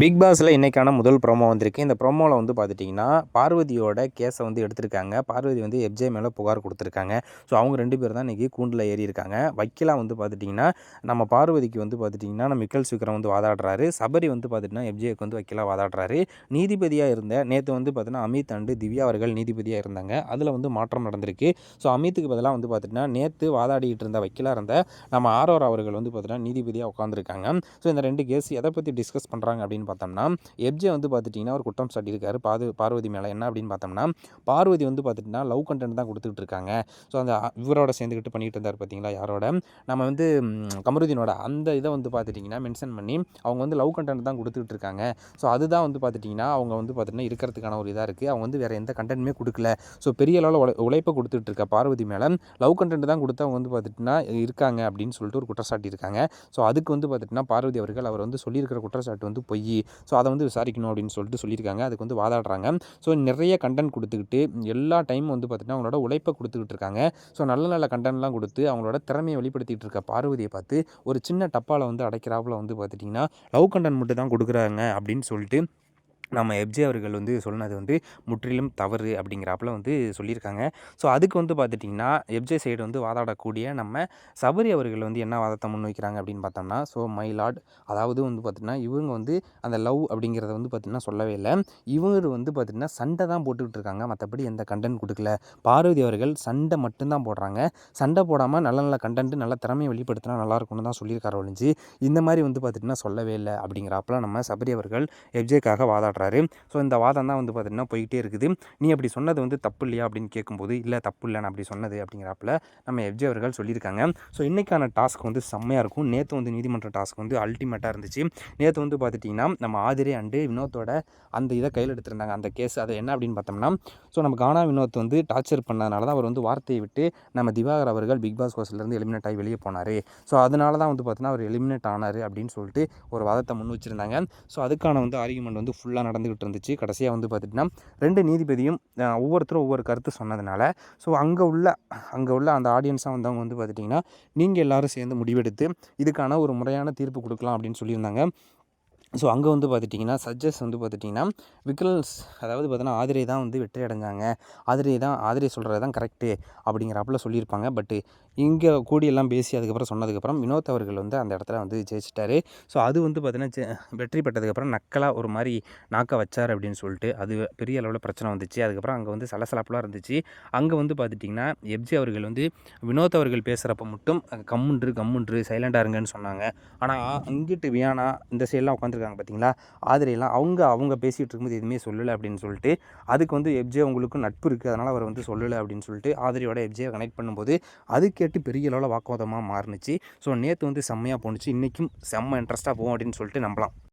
Big பாஸில் இன்றைக்கான முதல் ப்ரோமோ வந்திருக்கு. இந்த ப்ரோமோவில் வந்து பார்த்துட்டிங்கன்னா பார்வதியோட கேஸை வந்து எடுத்திருக்காங்க. பார்வதி வந்து எஃப்ஜே மேலே புகார் கொடுத்துருக்காங்க. ஸோ அவங்க ரெண்டு பேர் தான் இன்றைக்கி கூண்டில் ஏறி இருக்காங்க. வக்கீலாக வந்து பார்த்துட்டிங்கன்னா நம்ம பார்வதிக்கு வந்து பார்த்துட்டிங்கன்னா நம்ம மிக்கல் சீக்கிரம் வந்து வாதாடுறாரு. சபரி வந்து பார்த்துட்டிங்கன்னா எஃப்ஜேக்கு வந்து வக்கீலாக வாதாடுறாரு. நீதிபதியாக இருந்த நேற்று வந்து பார்த்தீங்கன்னா அமித் அண்டு திவ்யா அவர்கள் நீதிபதியாக இருந்தாங்க. அதில் வந்து மாற்றம் நடந்திருக்கு. ஸோ அமித்துக்கு பதிலாக வந்து பார்த்துட்டிங்கன்னா நேற்று வாதாடிட்டு இருந்த வக்கீலாக இருந்த நம்ம ஆரோர் அவர்கள் வந்து பார்த்திங்கன்னா நீதிபதியாக உட்காந்துருக்காங்க ஸோ இந்த ரெண்டு கேஸ் எதை பற்றி டிஸ்கஸ் பண்ணுறாங்க அப்படின்னு பார்த்தோம்னா எப்ஜே வந்து பார்த்துட்டிங்கன்னா ஒரு குற்றம் சாட்டியிருக்காரு. பாது பார்வதி மேலே என்ன அப்படின்னு பார்த்தோம்னா பார்வதி வந்து பார்த்துட்டிங்கன்னா லவ் கண்டென்ட் தான் கொடுத்துட்டு இருக்காங்க. ஸோ அந்த இவரோட சேர்ந்துக்கிட்டு பண்ணிகிட்டு இருந்தார் பார்த்தீங்களா யாரோட? நம்ம வந்து கமருதீனோட அந்த இதை வந்து பார்த்துட்டிங்கன்னா மென்ஷன் பண்ணி அவங்க வந்து லவ் கண்டென்ட் தான் கொடுத்துட்டு இருக்காங்க. ஸோ அதுதான் வந்து பார்த்துட்டிங்கன்னா அவங்க வந்து பார்த்திங்கன்னா இருக்கிறதுக்கான ஒரு இதாக இருக்குது அவங்க வந்து வேறு எந்த கண்டென்ட்டுமே கொடுக்கல. ஸோ பெரிய அளவில் உழை உழைப்பை கொடுத்துட்டு இருக்க பார்வதி மேலே லவ் கண்டென்ட் தான் கொடுத்து அவங்க வந்து பார்த்துட்டுனா இருக்காங்க அப்படின்னு சொல்லிட்டு ஒரு குற்றச்சாட்டு இருக்காங்க. ஸோ அதுக்கு வந்து பார்த்துட்டுனா பார்வதி அவர்கள் அவர் வந்து சொல்லியிருக்கிற குற்றச்சாட்டு வந்து பொய். ஸோ அதை வந்து விசாரிக்கணும் அப்படின்னு சொல்லிட்டு சொல்லியிருக்காங்க. அதுக்கு வந்து வாதாடுறாங்க. ஸோ நிறைய கண்டென்ட் கொடுத்துக்கிட்டு எல்லா டைமும் வந்து பார்த்திங்கன்னா அவங்களோட உழைப்பை கொடுத்துக்கிட்டு இருக்காங்க. ஸோ நல்ல நல்ல கண்டென்ட்லாம் கொடுத்து அவங்களோட திறமையை வெளிப்படுத்திகிட்டு இருக்க பார்வதியை பார்த்து ஒரு சின்ன டப்பாவில் வந்து அடைக்கிறாப்புல வந்து பார்த்துட்டிங்கன்னா லவ் கண்டென்ட் மட்டும் தான் கொடுக்குறாங்க அப்படின்னு சொல்லிட்டு நம்ம எப்ஜே அவர்கள் வந்து சொன்னது வந்து முற்றிலும் தவறு அப்படிங்கிறாப்புல வந்து சொல்லியிருக்காங்க. ஸோ அதுக்கு வந்து பார்த்துட்டிங்கன்னா எப்ஜே சைடு வந்து வாதாடக்கூடிய நம்ம சபரி அவர்கள் வந்து என்ன வாதத்தை முன்வைக்கிறாங்க அப்படின்னு பார்த்தோம்னா ஸோ மை லார்ட் அதாவது வந்து பார்த்திங்கன்னா இவங்க வந்து அந்த லவ் அப்படிங்கிறத வந்து பார்த்திங்கன்னா சொல்லவே இல்லை. இவங்க வந்து பார்த்திங்கன்னா சண்டை தான் போட்டுக்கிட்டு இருக்காங்க மற்றபடி எந்த கண்டென்ட் கொடுக்கல. பார்வதி அவர்கள் சண்டை மட்டும்தான் போடுறாங்க. சண்டை போடாமல் நல்ல நல்ல கண்டென்ட் நல்ல திறமையை வெளிப்படுத்தினா நல்லாயிருக்கும்னு தான் சொல்லியிருக்காரு ஒழிஞ்சு இந்த மாதிரி வந்து பார்த்திங்கன்னா சொல்லவே இல்லை அப்படிங்கிறாப்புல நம்ம சபரி அவர்கள் எப்ஜேக்காக வாதாடுறாங்க. சொல்கிறாரு ஸோ இந்த வாதம் தான் வந்து பார்த்திங்கன்னா போயிட்டே இருக்குது. நீ அப்படி சொன்னது வந்து தப்பு இல்லையா அப்படின்னு கேட்கும்போது இல்லை தப்பு இல்லை நான் அப்படி சொன்னது அப்படிங்கிறப்பல நம்ம எஃப்ஜே அவர்கள் சொல்லியிருக்காங்க. ஸோ இன்றைக்கான டாஸ்க் வந்து செம்மையாக இருக்கும். நேற்று வந்து நீதிமன்ற டாஸ்க் வந்து அல்டிமேட்டாக இருந்துச்சு. நேற்று வந்து பார்த்துட்டிங்கன்னா நம்ம ஆதிரே அண்டு வினோத்தோட அந்த இதை கையில் எடுத்திருந்தாங்க. அந்த கேஸ் அதை என்ன அப்படின்னு பார்த்தோம்னா ஸோ நம்ம கானா வினோத் வந்து டார்ச்சர் பண்ணதுனால தான் அவர் வந்து வார்த்தையை விட்டு நம்ம திவாகர் அவர்கள் பிக் பாஸ் கோஸ்லேருந்து எலிமினேட் ஆகி வெளியே போனார். ஸோ அதனால தான் வந்து பார்த்தீங்கன்னா அவர் எலிமினேட் ஆனார் அப்படின்னு சொல்லிட்டு ஒரு வாதத்தை முன் வச்சுருந்தாங்க. ஸோ அதுக்கான வந்து ஆர்குமெண்ட் வந்து ஃபுல்லாக நடந்துக்கிட்டு இருந்துச்சு கடைசியாக வந்து பார்த்திங்கன்னா ரெண்டு நீதிபதியும் ஒவ்வொருத்தரும் ஒவ்வொரு கருத்து சொன்னதுனால ஸோ அங்கே உள்ள அங்கே உள்ள அந்த ஆடியன்ஸாக வந்தவங்க வந்து பார்த்துட்டிங்கன்னா நீங்கள் எல்லோரும் சேர்ந்து முடிவெடுத்து இதுக்கான ஒரு முறையான தீர்ப்பு கொடுக்கலாம் அப்படின்னு சொல்லியிருந்தாங்க. ஸோ அங்கே வந்து பார்த்துட்டிங்கன்னா சஜ்ஜஸ் வந்து பார்த்துட்டிங்கன்னா விக்கல்ஸ் அதாவது பார்த்தீங்கன்னா ஆதிரை தான் வந்து வெற்றி அடைஞ்சாங்க ஆதிரை தான் ஆதிரை சொல்கிறது தான் கரெக்டு அப்படிங்கிறாப்புல சொல்லியிருப்பாங்க. பட்டு இங்கே கூடி எல்லாம் பேசி அதுக்கப்புறம் சொன்னதுக்கப்புறம் வினோத் அவர்கள் வந்து அந்த இடத்துல வந்து ஜெயிச்சிட்டாரு. ஸோ அது வந்து பார்த்திங்கன்னா வெற்றி பெற்றதுக்கப்புறம் நக்கலாக ஒரு மாதிரி நாக்க வச்சார் அப்படின்னு சொல்லிட்டு அது பெரிய அளவில் பிரச்சனை வந்துச்சு. அதுக்கப்புறம் அங்கே வந்து சலசலப்பெலாம் இருந்துச்சு. அங்கே வந்து பார்த்துட்டிங்கன்னா எப்ஜி அவர்கள் வந்து வினோத் அவர்கள் பேசுகிறப்ப மட்டும் கம்முன்று கம்முன்று சைலண்டாக இருங்கன்னு சொன்னாங்க. ஆனால் அங்கிட்டு வியானா இந்த சைடெலாம் இருக்காங்க பார்த்தீங்களா? ஆதிரையெல்லாம் அவங்க அவங்க பேசிகிட்டு இருக்கும்போது எதுவுமே சொல்லலை அப்படின்னு சொல்லிட்டு அதுக்கு வந்து எப்ஜே அவங்களுக்கும் நட்பு இருக்குது அதனால் அவர் வந்து சொல்லலை அப்படின்னு சொல்லிட்டு ஆதிரியோட எப்ஜே கனெக்ட் பண்ணும்போது அது கேட்டு பெரிய அளவில் வாக்குவாதமாக மாறுனுச்சு. ஸோ நேற்று வந்து செம்மையாக போணுச்சு. இன்றைக்கும் செம்ம இன்ட்ரெஸ்ட்டாக போகும் அப்படின்னு சொல்லிட்டு நம்பலாம்.